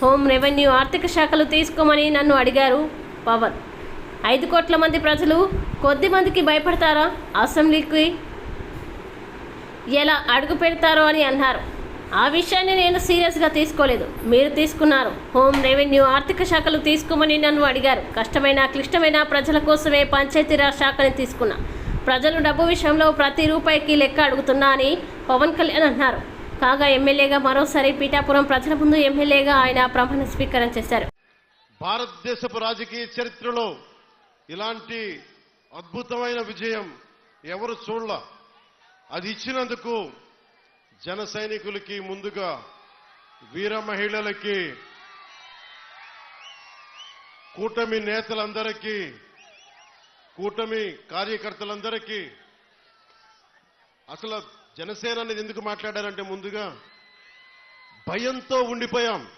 Home revenue ఆర్థిక శాఖలు తీసుకోమని నన్ను అడిగారు పవన్. ఐదు కోట్ల మంది ప్రజలు కొద్ది మందికి భయపడతారా? అసెంబ్లీకి ఎలా అడుగు పెడతారో అని అన్నారు. ఆ విషయాన్ని నేను సీరియస్గా తీసుకోలేదు. మీరు తీసుకున్నారు. హోం రెవెన్యూ ఆర్థిక శాఖలు తీసుకోమని నన్ను అడిగారు. కష్టమైన క్లిష్టమైన ప్రజల కోసమే పంచాయతీరాజ్ శాఖని తీసుకున్నా. ప్రజలు డబ్బు విషయంలో ప్రతి రూపాయికి లెక్క అడుగుతున్నా అని పవన్ కళ్యాణ్ అన్నారు. కాగా ఎమ్మెల్యేగా మరోసారి పీఠాపురం ప్రజల ముందు ఎమ్మెల్యేగా ఆయన ప్రమాణ స్వీకారం చేశారు. భారతదేశపు రాజకీయ చరిత్రలో ఇలాంటి అద్భుతమైన విజయం ఎవరు చూడ అది ఇచ్చినందుకు జన సైనికులకి ముందుగా వీర మహిళలకి కూటమి నేతలందరికీ కూటమి కార్యకర్తలందరికీ అసలు జనసేన అనేది ఎందుకు మాట్లాడారంటే ముందుగా భయంతో ఉండిపోయాం.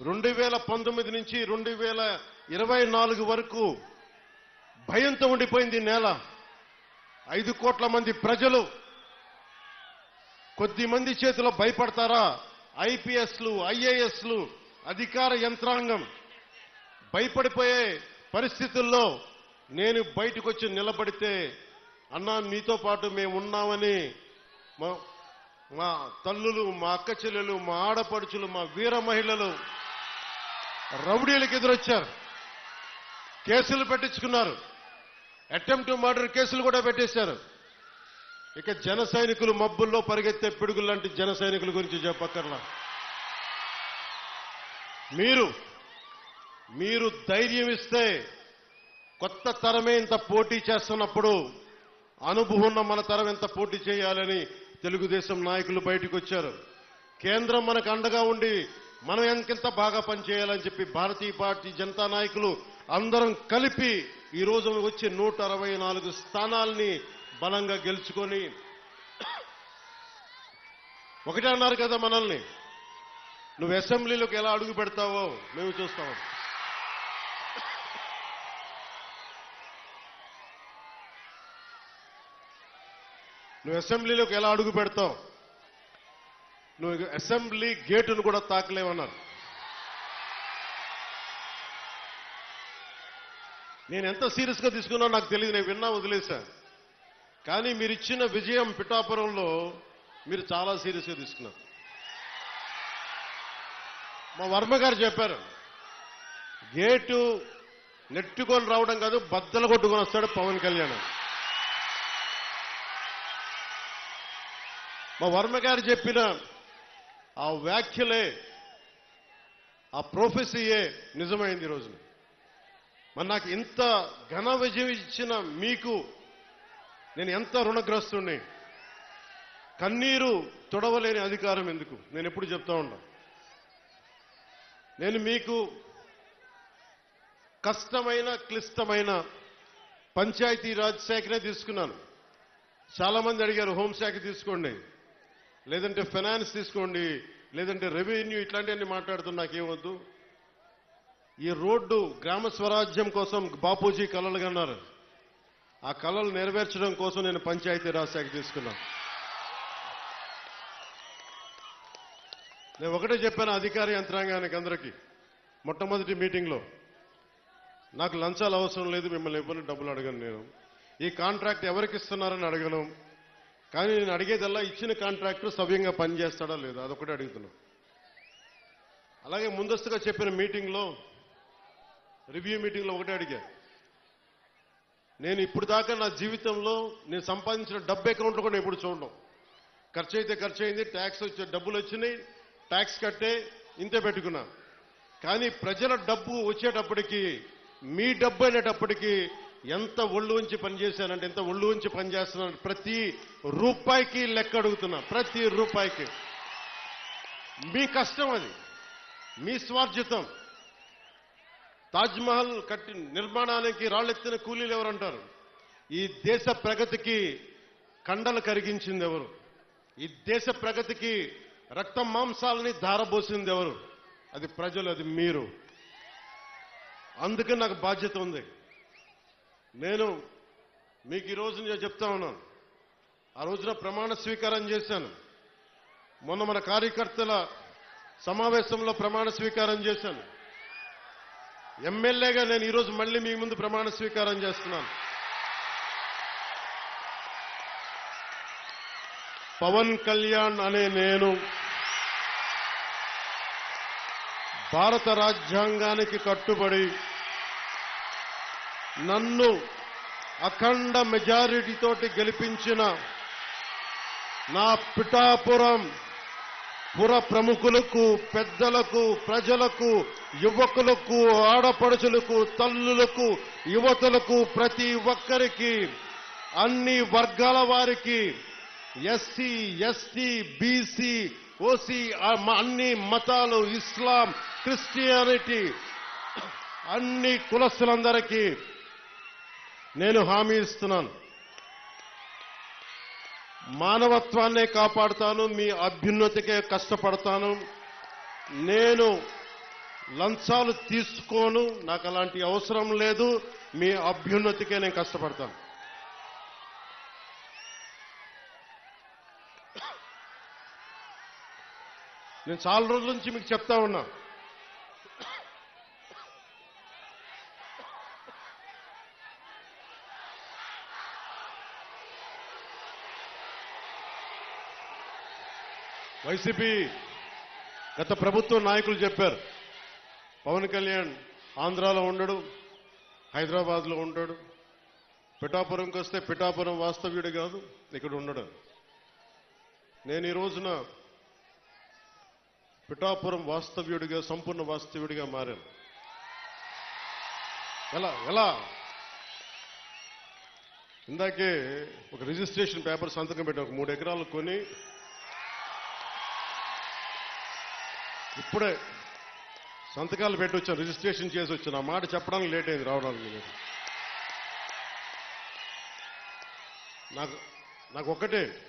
రెండు వేల పంతొమ్మిది నుంచి రెండు వేల ఇరవై నాలుగు వరకు భయంతో ఉండిపోయింది నేల. ఐదు కోట్ల మంది ప్రజలు కొద్ది మంది చేతిలో భయపడతారా? ఐపీఎస్లు ఐఏఎస్లు అధికార యంత్రాంగం భయపడిపోయే పరిస్థితుల్లో నేను బయటకు వచ్చి నిలబడితే అన్నా మీతో పాటు మేము ఉన్నామని మా మా తల్లులు మా అక్క చెల్లెలు మా ఆడపడుచులు మా వీర మహిళలు రౌడీలకు ఎదురొచ్చారు. కేసులు పెట్టించుకున్నారు. అటెంప్ట్ మర్డర్ కేసులు కూడా పెట్టేశారు. ఇక జన సైనికులు మబ్బుల్లో పరిగెత్తే పిడుగులు లాంటి జన సైనికుల గురించి చెప్పక్కర్లా. మీరు మీరు ధైర్యం ఇస్తే కొత్త తరమే ఇంత పోటీ చేస్తున్నప్పుడు అనుభవం ఉన్న మన తరం ఎంత పోటీ చేయాలని తెలుగుదేశం నాయకులు బయటకు వచ్చారు. కేంద్రం మనకు అండగా ఉండి మనం ఎంకెంత బాగా పనిచేయాలని చెప్పి భారతీయ పార్టీ జనతా నాయకులు అందరం కలిపి ఈ రోజు వచ్చే నూట అరవై నాలుగు స్థానాల్ని బలంగా గెలుచుకొని ఒకటే అన్నారు కదా మనల్ని. నువ్వు అసెంబ్లీలోకి ఎలా అడుగు పెడతావో మేము చూస్తాం. నువ్వు అసెంబ్లీలోకి ఎలా అడుగు పెడతావు? నువ్వు అసెంబ్లీ గేటును కూడా తాకలేవన్నారు. నేను ఎంత సీరియస్గా తీసుకున్నా నాకు తెలియదు నేను విన్నా వదిలేశాను కానీ మీరు ఇచ్చిన విజయం పిఠాపురంలో మీరు చాలా సీరియస్గా తీసుకున్నారు. మా వర్మ గారు చెప్పారు గేటు నెట్టుకొని రావడం కాదు బద్దలు కొట్టుకొని వస్తాడు పవన్ కళ్యాణ్ మా వర్మ గారు చెప్పిన ఆ వ్యాఖ్యలే ఆ ప్రొఫెసీయే నిజమైంది ఈ మరి నాకు ఇంత ఘన విజయం ఇచ్చిన మీకు నేను ఎంత రుణగ్రస్తుణ్ణి? కన్నీరు తొడవలేని అధికారం ఎందుకు? నేను ఎప్పుడు చెప్తా ఉన్నా. నేను మీకు కష్టమైన క్లిష్టమైన పంచాయతీ రాజ్ శాఖనే తీసుకున్నాను. చాలామంది అడిగారు హోంశాఖ తీసుకోండి. లేదంటే ఫైనాన్స్ తీసుకోండి లేదంటే రెవెన్యూ ఇట్లాంటివన్నీ మాట్లాడుతున్నా నాకేమొద్దు. ఈ రోడ్డు గ్రామ స్వరాజ్యం కోసం బాపూజీ కలలు కన్నారు. ఆ కళలు నెరవేర్చడం కోసం నేను పంచాయతీ రాజ్ శాఖ తీసుకున్నాను నేను ఒకటే చెప్పాను అధికార యంత్రాంగానికి అందరికీ మొట్టమొదటి మీటింగ్లో. నాకు లంచాలు అవసరం లేదు మిమ్మల్ని ఇవ్వని డబ్బులు అడగను నేను. ఈ కాంట్రాక్ట్ ఎవరికి ఇస్తున్నారని అడగను. కానీ నేను అడిగేదల్లా ఇచ్చిన కాంట్రాక్టర్ సవ్యంగా పనిచేస్తాడా లేదా? అదొకటే అడుగుతున్నాం. అలాగే ముందస్తుగా చెప్పిన మీటింగ్లో రివ్యూ మీటింగ్లో ఒకటే అడిగా. నేను ఇప్పుడు దాకా నా జీవితంలో నేను సంపాదించిన డబ్బు అకౌంట్లో కూడా ఎప్పుడు చూడడం ఖర్చు అయితే ఖర్చు అయింది ట్యాక్స్ వచ్చే డబ్బులు వచ్చినాయి ట్యాక్స్ కట్టే ఇంతే పెట్టుకున్నా. కానీ ప్రజల డబ్బు వచ్చేటప్పటికి మీ డబ్బు అనేటప్పటికీ ఎంత ఒళ్ళు ఉంచి పనిచేశానంటే ఎంత ఒళ్ళు ఉంచి పనిచేస్తున్నాను ప్రతి రూపాయికి లెక్క అడుగుతున్నా ప్రతి రూపాయికి. మీ కష్టం అది. మీ స్వార్జితం తాజ్మహల్ కట్టి నిర్మాణానికి రాళ్ళెత్తిన కూలీలు ఎవరంటారు? ఈ దేశ ప్రగతికి కండలు కరిగించింది ఎవరు? ఈ దేశ ప్రగతికి రక్త మాంసాలని ధారబోసింది ఎవరు? అది ప్రజలు అది మీరు. అందుకే నాకు బాధ్యత ఉంది. నేను మీకు ఈ రోజు నేను చెప్తా ఉన్నాను. ఆ రోజున ప్రమాణ స్వీకారం చేశాను. మొన్న మన కార్యకర్తల సమావేశంలో ప్రమాణ స్వీకారం చేశాను. ఎమ్మెల్యేగా నేను ఈరోజు మళ్ళీ మీ ముందు ప్రమాణ స్వీకారం చేస్తున్నాను. పవన్ కళ్యాణ్ అనే నేను భారత రాజ్యాంగానికి కట్టుబడి నన్ను అఖండ మెజారిటీతోటి గెలిపించిన నా పిఠాపురం పుర ప్రముఖులకు పెద్దలకు ప్రజలకు యువకులకు ఆడపడుచులకు తల్లులకు యువతులకు ప్రతి ఒక్కరికి అన్ని వర్గాల వారికి ఎస్సీ ఎస్టీ బీసీ ఓసీ అన్ని మతాలు ఇస్లాం క్రిస్టియానిటీ అన్ని కులస్తులందరికీ నేను హామీ ఇస్తున్నాను. మానవత్వాన్నే కాపాడుతాను మీ అభ్యున్నతికే కష్టపడతాను. నేను లంచాలు తీసుకోను నాకు అలాంటి అవసరం లేదు మీ అభ్యున్నతికే నేను కష్టపడతాను. నేను చాలా రోజుల నుంచి మీకు చెప్తా ఉన్నా. వైసీపీ గత ప్రభుత్వ నాయకులు చెప్పారు. పవన్ కళ్యాణ్ ఆంధ్రాలో ఉండడు హైదరాబాద్లో ఉంటాడు పిఠాపురంకి వస్తే పిఠాపురం వాస్తవ్యుడు కాదు ఇక్కడ ఉండడు. నేను ఈ రోజున పిఠాపురం వాస్తవ్యుడిగా సంపూర్ణ వాస్తవ్యుడిగా మారాను. ఎలా ఎలా? ఇందాకే ఒక రిజిస్ట్రేషన్ పేపర్ సంతకం పెట్టి ఒక మూడు ఎకరాలు కొని ఇప్పుడే సంతకాలు పెట్టి వచ్చాను రిజిస్ట్రేషన్ చేసి వచ్చాను ఆ మాట చెప్పడానికి లేట్ అయింది రావడానికి నేను నాకు నాకు ఒక్కటే.